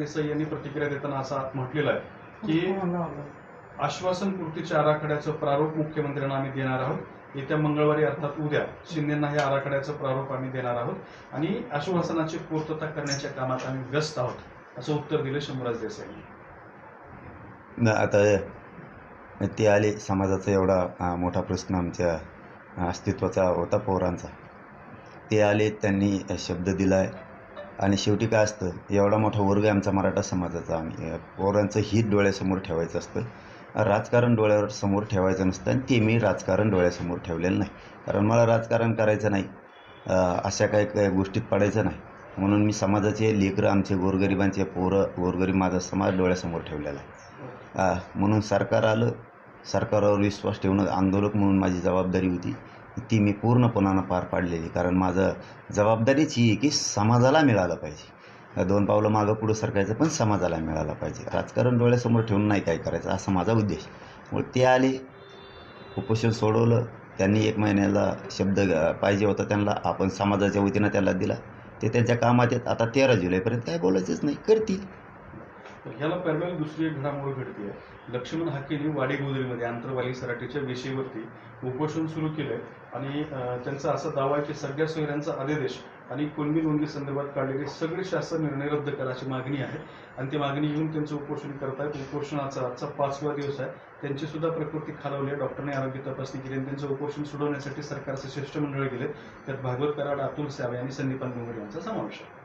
देसाई यांनी प्रतिक्रिया देताना असा म्हटलेला आहे की आश्वासन पूर्तीच्या आराखड्याचं प्रारूप मुख्यमंत्र्यांना आम्ही देणार आहोत. येत्या मंगळवारी अर्थात उद्या शिंदेना हे आराखड्याचं प्रारूप आम्ही देणार आहोत. आणि आश्वासनाची पूर्तता करण्याच्या कामात आम्ही व्यस्त आहोत असं उत्तर दिलं शंभूराज देसाई. न आता ते आले समाजाचा एवढा मोठा प्रश्न आमच्या अस्तित्वाचा होता पोरांचा. ते आले त्यांनी शब्द दिला आहे आणि शेवटी काय असतं एवढा मोठा वर्ग आहे आमचा मराठा समाजाचा. आम्ही पोरांचं हित डोळ्यासमोर ठेवायचं असतं. राजकारण डोळ्यावर समोर ठेवायचं नसतं आणि ते मी राजकारण डोळ्यासमोर ठेवलेलं नाही. कारण मला राजकारण करायचं नाही अशा काही काही गोष्टीत पडायचं नाही. म्हणून मी समाजाचे लेकरं आमचे गोरगरिबांचे पोरं गोरगरीब माझा समाज डोळ्यासमोर ठेवलेला आहे. म्हणून सरकार आलं. सरकारवर विश्वास ठेवणं आंदोलक म्हणून माझी जबाबदारी होती. ती मी पूर्णपणानं पार पाडलेली. कारण माझं जबाबदारीच ही आहे की समाजाला मिळालं पाहिजे. दोन पावलं मागं पुढं सरकायचं पण समाजाला मिळालं पाहिजे. राजकारण डोळ्यासमोर ठेवून नाही काय करायचं असा माझा उद्देश. मग ते आले उपोषण सोडवलं त्यांनी एक महिन्याला शब्द पाहिजे होता त्यांना आपण समाजाच्या वतीनं त्याला दिला. ते त्यांच्या कामात येत आता तेरा जुलैपर्यंत काय बोलायचंच नाही. करतील. तर ह्याला पॅरल दुसरी एक घडामोड घडते लक्ष्मण हाकेने वाडेगोदरीमध्ये आंतरवाली सराटीच्या वेशीवरती उपोषण सुरू केलंय आणि त्यांचा असा दावा आहे की सगळ्या सोयऱ्यांचा अध्यादेश आणि कोणबी नोंदी संदर्भात काढलेले सगळे शासन निर्णय रद्द करायची मागणी आहे. आणि ती मागणी घेऊन त्यांचं उपोषण करतायत. उपोषणाचा आजचा पाचवा दिवस आहे. त्यांची सुद्धा प्रकृती खालावली आहे. डॉक्टरने आरोग्य तपासणी केली आणि त्यांचं उपोषण सोडवण्यासाठी सरकारचे शिष्टमंडळ गेले. त्यात भागवत कराड अतुल सावे आणि संदीपान डोंगर यांचा समावेश आहे.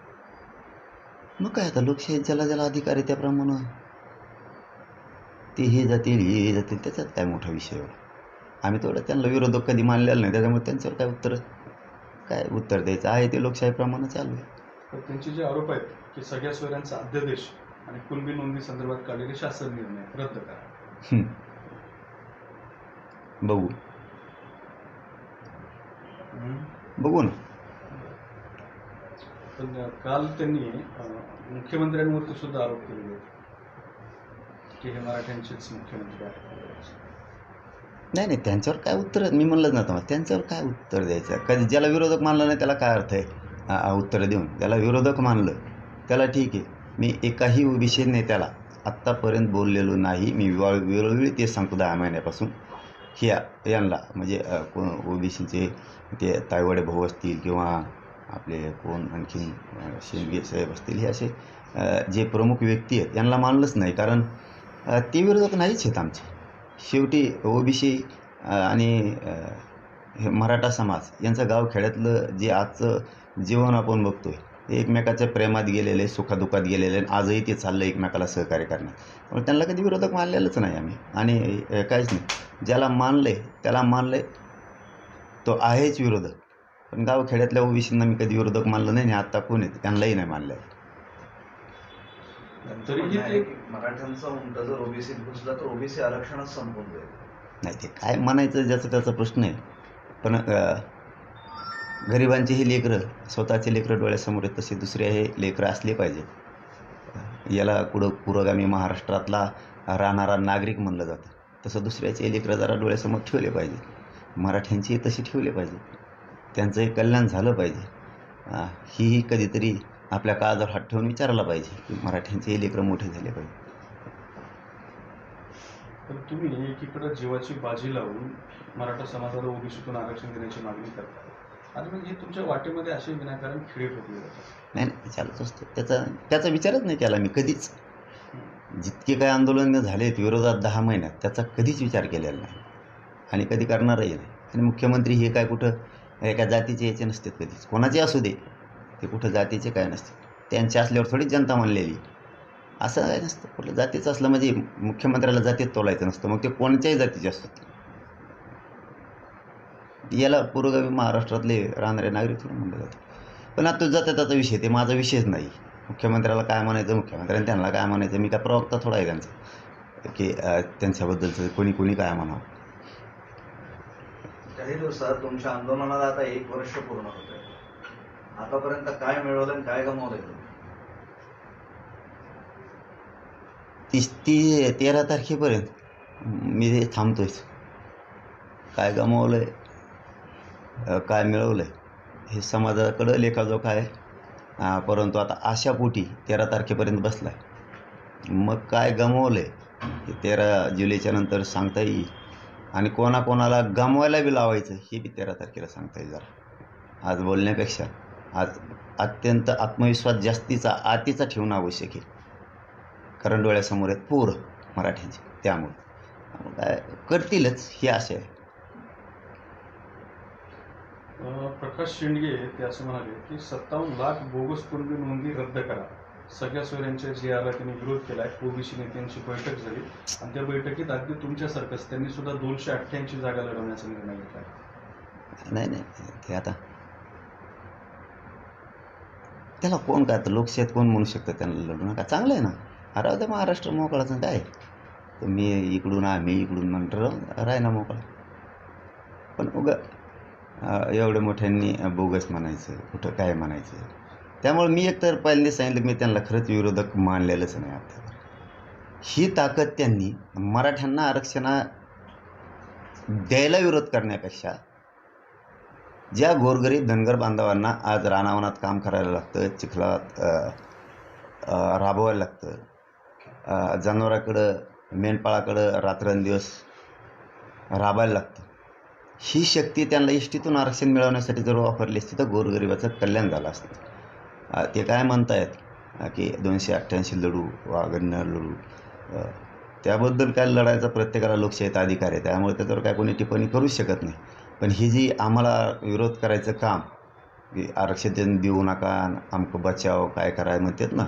मग काय आता लोकशाही ज्याला ज्याला अधिकार आहे त्याप्रमाणे. ते हे जातील हे जातील त्याच्यात काय मोठा विषय आम्ही तेवढं त्यांना विरोधक कधी मानलेला नाही त्याच्यामुळे त्यांच्यावर काय उत्तर काय उत्तर द्यायचं? आहे ते लोकशाहीप्रमाणे चालू आहे. त्यांचे जे आरोप आहेत की सगळ्या सोयऱ्यांचा अध्यादेश आणि कुणबी नोंदी संदर्भात काढलेले शासन निर्णय रद्द करा. बघू. बघू ना. पण काल त्यांनी मुख्यमंत्र्यांवरती सुद्धा आरोप केलेले होते की हे मराठ्यांचेच मुख्यमंत्री आहेत. नाही नाही त्यांच्यावर काय उत्तर मी म्हणलंच ना त्यांच्यावर काय उत्तर द्यायचं? कधी ज्याला विरोधक मानलं नाही त्याला काय अर्थ आहे? उत्तर देऊन. त्याला विरोधक मानलं त्याला ठीक आहे. मी एकाही विषय नेत्याला आत्तापर्यंत बोललेलो नाही. मी वेळोवेळी ते सांगतो दहा महिन्यापासून. ह्या यांना म्हणजे कोण ओबीसीचे ते तायवाडे भाऊ असतील किंवा आपले कोण आणखी शेंगे साहेब असतील हे असे जे प्रमुख व्यक्ती आहेत यांना मानलंच नाही. कारण ते विरोधक नाहीच आहेत आमचे. शेवटी ओबीसी आणि हे मराठा समाज यांचं गावखेड्यातलं जे आजचं जीवन आपण बघतो ते एकमेकाच्या प्रेमात गेलेले सुखादुखात गेलेले आणि आजही ते चाललं एकमेकाला सहकार्य करण्यात. त्यामुळे त्यांना कधी विरोधक मानलेलंच नाही आम्ही. आणि काहीच नाही. ज्याला मानलं आहे त्याला मानलं आहे तो आहेच विरोधक. पण गावखेड्यातल्या ओबीसींना मी कधी विरोधक मानलं नाही आणि आत्ता कोण आहेत? त्यांनाही नाही मानलं आहे मराठ्यांचा जर ओबीसीत घुसला तर ओबीसी आरक्षणच संपून जाईल. नाही ते काय म्हणायचं ज्याचा त्याचा प्रश्न आहे. पण गरिबांची ही लेकरं स्वतःचे लेकरं डोळ्यासमोर आहेत तसे दुसरे हे लेकरं असले पाहिजे याला कुठं पुरोगामी महाराष्ट्रातला राहणारा नागरिक म्हणलं जातं. तसं दुसऱ्याचे लेकरं जरा डोळ्यासमोर ठेवले पाहिजे मराठ्यांची तसे ठेवले पाहिजे त्यांचं हे कल्याण झालं पाहिजे. अ, ही कधीतरी आपल्या काळावर हात ठेवून विचारायला पाहिजे की मराठ्यांचे हे लेकरं मोठे झाले पाहिजे. पण तुम्ही एकीकडे जीवाची बाजी लावून मराठा समाजाला ओबीसीतून आरक्षण देण्याची मागणी करता आणि मग हे तुमच्या वाटेमध्ये असे विनाकारण खेळ ठोकले जातात. नाही नाही चालूच असतं. त्याचा त्याचा विचारच नाही केला मी कधीच. जितके काय आंदोलन झालेत विरोधात दहा महिन्यात त्याचा कधीच विचार केलेला नाही. आणि कधी करणारही नाही. आणि मुख्यमंत्री हे काय कुठं एका जातीचे याचे नसतात कधीच. कोणाचे असू दे ते कुठं जातीचे काय नसते. त्यांचे असल्यावर थोडीच जनता म्हणलेली. असं काय नसतं. कुठलं जातीचं असलं म्हणजे मुख्यमंत्र्याला जातीत तोलायचं नसतं. मग ते कोणत्याही जातीचे असतात. याला पुरोगामी महाराष्ट्रातले राहणारे नागरिक थोडं म्हणलं जातं. पण आता जाता त्याचा विषय ते माझा विषयच नाही. मुख्यमंत्र्याला काय म्हणायचं मुख्यमंत्र्यांनी त्यांना काय म्हणायचं मी काय प्रवक्ता थोडा आहे त्यांचा. की त्यांच्याबद्दलचं कोणी कोणी काय म्हणावं? काही दिवसात तुमच्या आंदोलनाला आता एक वर्ष पूर्ण होत आहे. आतापर्यंत काय मिळवलं आणि काय गमावलंय तुम्ही तीस ती तेरा तारखेपर्यंत मी ते थांबतोयच काय गमावलं आहे काय मिळवलं आहे हे समाजाकडं लेखाजोखा आहे. परंतु आता आशापोटी तेरा तारखेपर्यंत बसला आहे मग काय गमवलं आहे तेरा जुलैच्या नंतर सांगता येईल. आणि कोणाकोणाला गमवायला बी लावायचं हे बी तेरा तारखेला सांगता येईल जरा. आज बोलण्यापेक्षा आज अत्यंत आत्मविश्वास जास्तीचा आतीचा ठेवणं आवश्यक आहे. कारण डोळ्यासमोर आहेत पूर मराठ्यांचे त्यामुळे. काय करतीलच हे असे आहे. प्रकाश शेंडगे ते असं म्हणाले की सत्तावन्न लाख बोगस पूर्वी नोंदी रद्द करा. सगळ्या सोयऱ्यांच्या जे आला त्यांनी विरोध केलाय. ओबीसी नेत्यांची बैठक झाली. आणि त्या बैठकीत अगदी तुमच्यासारखंच त्यांनी सुद्धा दोनशे अठ्ठ्याऐंशी जागा लढवण्याचा निर्णय घेतला. नाही नाही. ते आता त्याला कोण काय तर लोकशाहीत कोण म्हणू शकतं त्यांना लढू नका चांगलं आहे ना हराव त्या महाराष्ट्र मोकळाचं. काय? तुम्ही इकडून आम्ही इकडून म्हणतो राय ना मोकळा. पण उगा एवढ्या मोठ्यांनी बोगस म्हणायचं कुठं काय म्हणायचं? त्यामुळे मी एकतर पहिल्यांदा सांगितलं की मी त्यांना खरंच विरोधक मानलेलंच नाही आता. ही ताकद त्यांनी मराठ्यांना आरक्षणा द्यायला विरोध करण्यापेक्षा ज्या गोरगरीब धनगर बांधवांना आज रानावनात काम करायला लागतं चिखलात राबवायला लागतं जनावराकडं मेंढपाळाकडं रात्रंदिवस राबायला लागतं. ही शक्ती त्यांना इष्टीतून आरक्षण मिळवण्यासाठी जर वापरली असती तर गोरगरिबाचं कल्याण झालं असतं. ते काय म्हणतायत? आहेत की दोनशे अठ्ठ्याऐंशी लढू वागणं लढू. त्याबद्दल काय लढायचा प्रत्येकाला लोकशाहीत अधिकार आहे. त्यामुळे त्याच्यावर काय कोणी टिप्पणी करूच शकत नाही. पण ही जी आम्हाला विरोध करायचं काम की आरक्षण देऊ नका आमकं बचाव काय कराय म्हणतात ना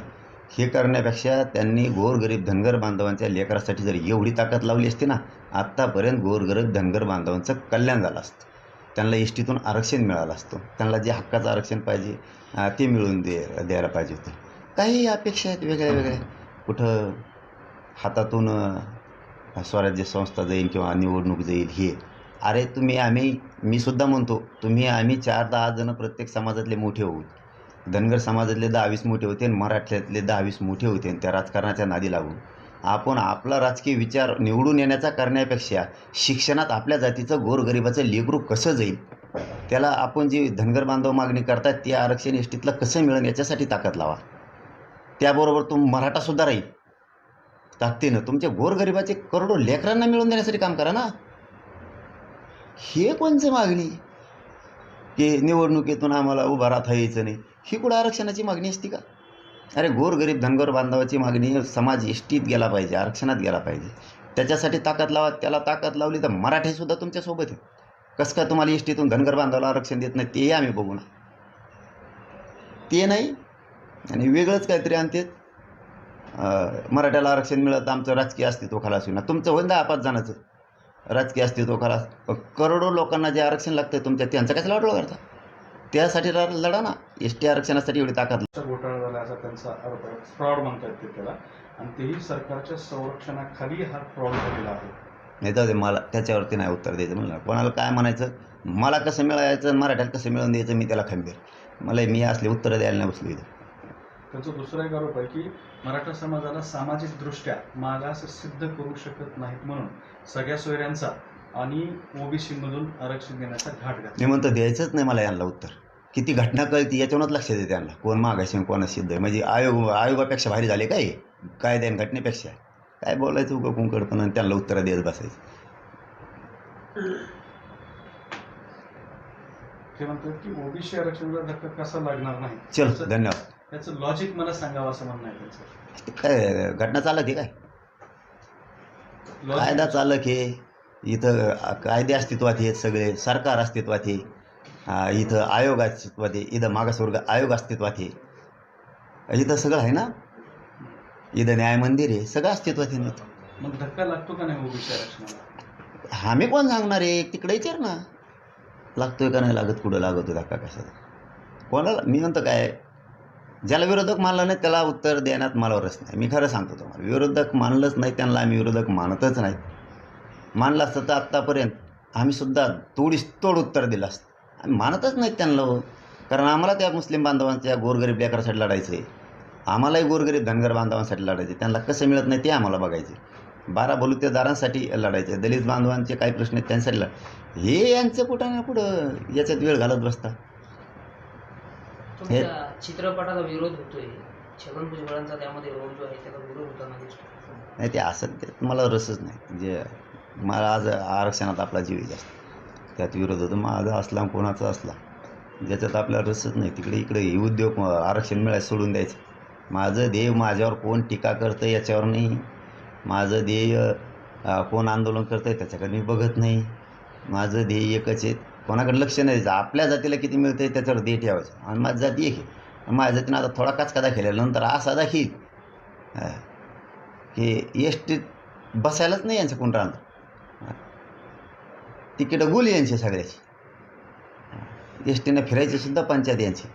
हे करण्यापेक्षा त्यांनी गोरगरीब धनगर बांधवांच्या लेकरासाठी जर एवढी ताकद लावली असती ना आत्तापर्यंत गोरगरीब धनगर बांधवांचं कल्याण झालं असतं. त्यांना एसटीतून आरक्षण मिळालं असतं. त्यांना जे हक्काचं आरक्षण पाहिजे ते मिळून दे द्यायला पाहिजे होतं. काही अपेक्षा आहेत वेगळ्या वेगळ्या. कुठं हातातून स्वराज्य संस्था जाईल किंवा निवडणूक जाईल हे. अरे तुम्ही आम्ही मी सुद्धा म्हणतो तुम्ही आम्ही चार दहा जण प्रत्येक समाजातले मोठे होऊ. धनगर समाजातले दहावीस मोठे होते आणि मराठ्यातले दहावीस मोठे होते आणि त्या राजकारणाच्या नादी लागून. आपण आपला राजकीय विचार निवडून येण्याचा करण्यापेक्षा शिक्षणात आपल्या जातीचं गोरगरिबाचं लेकरू कसं जाईल? त्याला आपण जी धनगर बांधव मागणी करतात ते आरक्षण एसटीतलं कसं मिळेल याच्यासाठी ताकद लावा. त्याबरोबर तो मराठासुद्धा राहील. ताकदीनं तुमच्या गोरगरिबाचे करोडो लेकरांना मिळवून देण्यासाठी काम करा ना. हे कोणचं मागणी? की निवडणुकीतून आम्हाला उभा राहता यायचं नाही. ही कुठं आरक्षणाची मागणी असती का? अरे गोरगरीब धनगर बांधवाची मागणी समाज एष्टीत गेला पाहिजे आरक्षणात गेला पाहिजे. त्याच्यासाठी ताकद लावा त्याला ताकद लावली तर मराठीसुद्धा तुमच्यासोबत आहे. कसं काय तुम्हाला इष्टीतून धनगर बांधवाला आरक्षण देत नाही तेही आम्ही बघू ना. ते नाही आणि वेगळंच काहीतरी आणते. मराठ्याला आरक्षण मिळत आमचं राजकीय अस्तित्व खलास होईना तुमचं होईन दहा पाच जणांचं. राजकीय अस्तित्व खालास करोडो लोकांना जे आरक्षण लागतं तुमच्या त्यांचं कसं वाटलं करता? त्यासाठी लढा ना. एस टी आरक्षणासाठी एवढी ताकद घोटाळा झाला असा त्यांचा आरोप आहे. फ्रॉड म्हणतात ते त्याला. आणि तेही सरकारच्या संरक्षणाखाली हा फ्रॉड झालेला आहे. नाही तर मला त्याच्यावरती नाही उत्तर द्यायचं म्हणलं. कोणाला काय म्हणायचं? मला कसं मिळायचं? मराठ्याला कसं मिळवून द्यायचं? मी त्याला खंबीर. मला मी असले उत्तरं द्यायला नाही बसलो इथं. त्यांचा दुसरा एक आरोप आहे की मराठा समाजाला सामाजिकदृष्ट्या मागास सिद्ध करू शकत नाहीत म्हणून सगळ्या सोयऱ्यांचा आणि ओबीसी मधून आरक्षण देण्याचा घाट घातला. मी म्हणतो द्यायचंच नाही मला यांना उत्तर. किती घटना कळती याच्यावरच लक्ष देते त्यांना. कोण मागाशी आणि कोण सिद्ध आहे म्हणजे आयोग आयोगापेक्षा भारी झाले काय? कायद्या घटनेपेक्षा. काय बोलायचं उगा कुंकडपण आणि त्यांना उत्तरं देत बसायचं. ते म्हणतात की ओबीसी आरक्षणाचा धक्का कसा लागणार नाही? चल धन्यवाद. त्याचं लॉजिक मला सांगावं असं म्हणणं आहे त्यांचं. काय घटना चालत आहे काय? कायदा चालक आहे. इथं कायदे अस्तित्वात आहेत सगळे सरकार अस्तित्वात आहे. इथं आयोग अस्तित्वात आहे इथं मागासवर्ग आयोग अस्तित्वात आहे. इथं सगळं आहे ना? इथं न्याय मंदिर आहे सगळं अस्तित्वात आहे. मग धक्का लागतो का नाही आम्ही कोण सांगणार आहे? तिकडे विचार ना. लागतोय का नाही लागत कुठं लागतो धक्का कशाचा? कोणाला मी म्हणतो काय ज्याला विरोधक मानलं नाही त्याला उत्तर देण्यात मला रस नाही. मी खरं सांगतो तुम्हाला विरोधक मानलंच नाही त्यांना आम्ही विरोधक मानतच नाही. मानलं असतं तर आत्तापर्यंत आम्ही सुद्धा तोडीस तोड उत्तर दिलं असतं. आम्ही मानतच नाहीत त्यांना हो. कारण आम्हाला त्या मुस्लिम बांधवांच्या गोरगरीब लेकरासाठी लढायचं आहे आम्हालाही गोरगरीब धनगर बांधवांसाठी लढायचे त्यांना कसं मिळत नाही ते आम्हाला बघायचे बारा बलुतेदारांसाठी लढायचे दलित बांधवांचे काही प्रश्न आहेत त्यांच्यासाठी लढ हे यांचं कुठं ना कुठं याच्यात वेळ घालत बसता चित्रपटाला विरोध होतोय. छगन भुजबळांचा त्यामध्ये रोल जो आहे त्याला विरोध होताना दिसतो नाही ते असं ते मला रसच नाही. जे मला आज आरक्षणात आपला जीव आहे जास्त. त्यात विरोध होतो माझा असला कोणाचा असला. ज्याच्यात आपल्याला रसच नाही. तिकडे इकडे हे उद्योग आरक्षण मिळायचं सोडून द्यायचं. माझं ध्येय माझ्यावर कोण टीका करतं याच्यावर नाही. माझं ध्येय कोण आंदोलन करतं आहे त्याच्याकडे मी बघत नाही. माझं ध्येय एकच आहे. कोणाकडे लक्ष नाही द्यायचं. आपल्या जातीला किती मिळतं आहे त्याच्यावर ध्येय ठेवायचं. आणि माझी जाती एक आहे. माझ्या जातीनं आता थोडा काचका खेळला नंतर असा दाखील. की एस टीत बसायलाच नाही यांचं कोण राहणार. तिकीटं गुल यांची सगळ्याची एस टीनं फिरायची सुद्धा पंचायत यांची.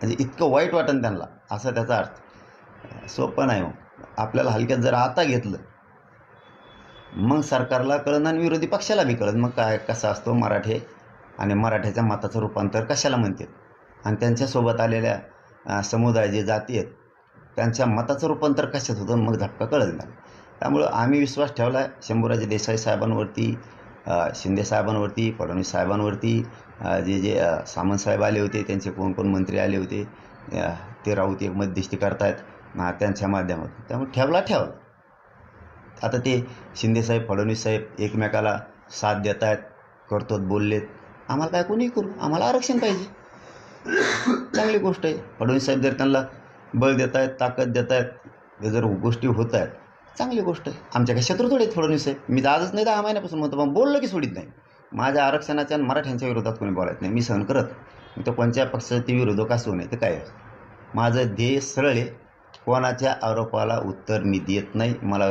म्हणजे इतकं वाईट वाटन त्यांना असा त्याचा अर्थ. सोपं नाही मग आपल्याला हलक्यात जर आता घेतलं मग सरकारला कळण आणि विरोधी पक्षाला बी कळत मग काय कसा असतो मराठे आणि मराठ्याच्या मताचं रूपांतर कशाला म्हणतात? आणि त्यांच्यासोबत आलेल्या समुदाय जे जाती आहेत त्यांच्या मताचं रूपांतर कशात होतं? मग झटका कळत नाही त्यामुळं आम्ही विश्वास ठेवला आहे शंभूराजे देसाई साहेबांवरती शिंदे साहेबांवरती फडणवीस साहेबांवरती जे जे अ, सामंत साहेब आले होते त्यांचे कोण कोण मंत्री आले होते ते राऊत एक मध्यस्थी करतायत अ, त्यांच्या माध्यमातून. त्यामुळे ठेवला ठेवला. आता ते शिंदेसाहेब फडणवीस साहेब एकमेकाला साथ देत आहेत करतोत बोललेत. आम्हाला काय कोणी करू आम्हाला आरक्षण पाहिजे. चांगली गोष्ट आहे. फडणवीस साहेब जर त्यांना बळ देत आहेत ताकद देत आहेत जर गोष्टी होत आहेत चांगली गोष्ट आहे. आमच्या काही शत्रू थोडे फडणवीस साहेब मी आजच नाही दहा महिन्यापासून म्हणतो पण बोललं की सोडित नाही. माझ्या आरक्षणाच्या आणि मराठ्यांच्या विरोधात कोणी बोलायचं नाही. मी सहन करत मी तर कोणत्या पक्षाचे ते विरोधक असू नये तर काय? आहे. माझं ध्येय सरळ आहे. कोणाच्या आरोपाला उत्तर मी देत नाही मला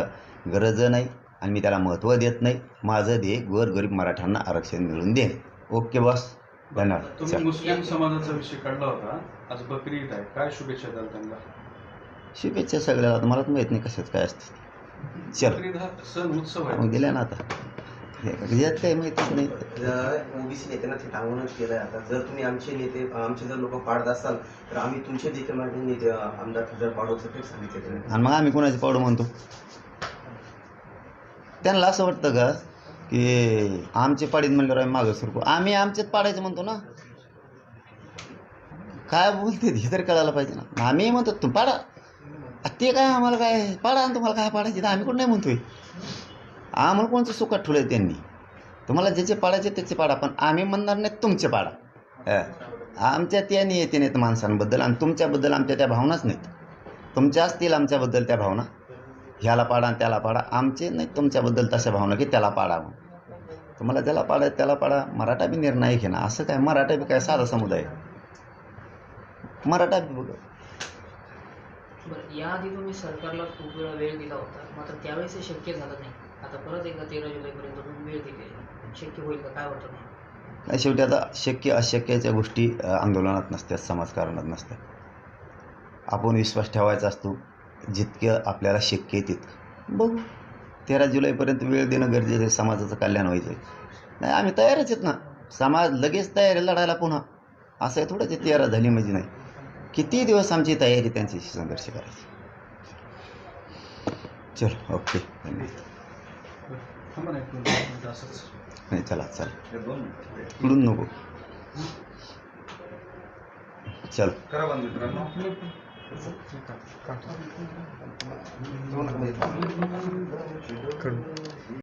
गरज नाही आणि मी त्याला महत्त्व देत नाही. माझं ध्येय गोरगरीब मराठ्यांना आरक्षण मिळवून देणे. Okay boss. धन्यवाद. तुम्ही मुस्लिम समाजाचा विषय काढला होता. आज बकरी ईद आहे. काय शुभेच्छा द्याल त्यांना? शुभेच्छा सगळ्याला. मला तर माहीत नाही कशात काय असतं. चल. सण उत्सव आहे. मग दिल्या ना आता. यात काही माहितीच नाही. ओबीसी नेत्यांना ते टांगूनच केलंय आता. जर तुम्ही आमचे नेते आमचे जर लोक पाडत असाल तर आम्ही तुमचे देखील माझे नेते आमदार जर पाडवचं ते सांगितले त्यांनी. आणि मग आम्ही कोणाची पावडं म्हणतो? त्यांना असं वाटतं का की आमचे पाडीत म्हणल्यावर आम्ही मागं सरकू? आम्ही आमचेच पाडायचं म्हणतो ना. काय बोलते हे तरी कळायला पाहिजे ना. आम्ही म्हणतो तू पाडा. ते काय आम्हाला काय पाडा आणि तुम्हाला काय पाडायचे तर आम्ही कोण नाही म्हणतोय. आम्हाला कोणचं सुखात ठेवलं त्यांनी? तुम्हाला ज्याचे पाडायचे त्याचे पाडा पण आम्ही म्हणणार नाही तुमचे पाडा. आमच्या त्या नियती नाहीत माणसांबद्दल आणि तुमच्याबद्दल आमच्या त्या भावनाच नाहीत. तुमच्या असतील आमच्याबद्दल त्या भावना. ह्याला पाडा आणि त्याला पाडा. आमचे नाही तुमच्याबद्दल तशा भावना की त्याला पाडा तुम्हाला ज्याला पाडा त्याला पाडा. मराठा बी निर्णायक आहे ना. असं काय मराठा बी काय साधा समुदाय आहे. मराठा बी बघा. बरं याआधी तुम्ही सरकारला खूप वेळा वेळ दिला होता. मात्र त्यावेळेस हे शक्य झालं नाही. आता परत एकदा तेरा जुलैपर्यंत तुम्ही वेळ दिली. शक्य होईल का? काय वाटतं नाही नाही, शेवटी आता शक्य अशक्याच्या गोष्टी आंदोलनात नसतात समाजकारणात नसतात. आपण विश्वास ठेवायचा असतो जितकं आपल्याला शक्य आहे तितकं. बघू. तेरा जुलैपर्यंत वेळ देणं गरजेचं आहे समाजाचं कल्याण व्हायचं नाही आम्ही तयारच आहेत ना. समाज लगेच तयार आहे लढायला पुन्हा. असं आहे थोडं ते तेरा झाली म्हणजे नाही. किती दिवस आमची तयारी त्यांच्याशी संघर्ष करायची? चल ओके धन्यवाद. चला चला. इकडून नको. चल.